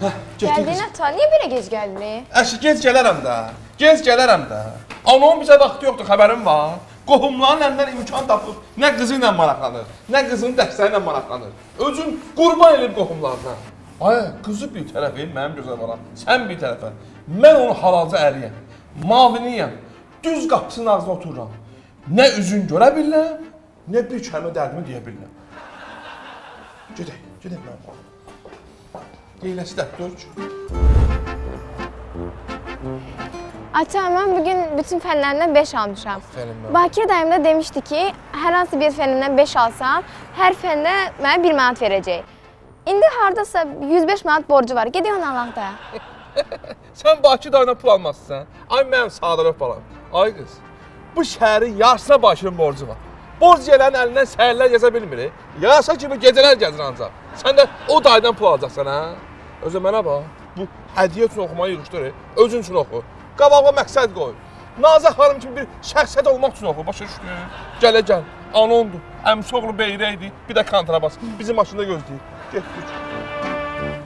Getdik Gəldin qız. ata, niyə belə gec gəldin? Əşi gec gələrəm də. Gec gələrəm də. Anamın bizə vaxtı yoxdur, xəbərim var. Qohumların əlindən imkan tapıb nə qızı ilə maraqlanır, nə qızının dəstəyi ilə maraqlanır. Özün qurban edib qohumlarına. Ay, qızı bir tərəfə, mənim gözəl balam. Sən bir tərəfə. Mən onun halalca əriyəm. Maviniyəm. Düz qapısının ağzına otururam. Nə üzün görə bilirəm, nə bir kəlmə dərdimi deyə bilirəm. Gedək, gedək mənim balam. Də, dur. Ata, mən bugün bütün fənlərdən 5 almışam. Aferin. Bakir dayım da demişdi ki, hər hansı bir fəndən 5 alsam, hər fəndə mənə 1 manat verəcək. İndi hardasa 105 manat borcu var. Gedək onu alaq da. Sən Bakı dayına pul almazsan. Ay mənim Sadırov balam. Ay qız. Bu şəhərin yarısına Bakının borcu var. Borc gələnin əlindən səhərlər yaza bilmir. Yarasa kimi gecələr gəzir ancaq. Sən də o daydan pul alacaqsan hə? Özü mənə bax. Bu hədiyyə üçün oxumağı yığışdır. Özün üçün oxu. Qabağa məqsəd qoy. Nazə xanım kimi bir şəxsiyyət olmaq üçün oxu. Başa düşdün? Gələ gəl. Anondur. Əmsi oğlu Beyrə idi. Bir də kontrabas. Bizi maşında gözləyir. Get, get.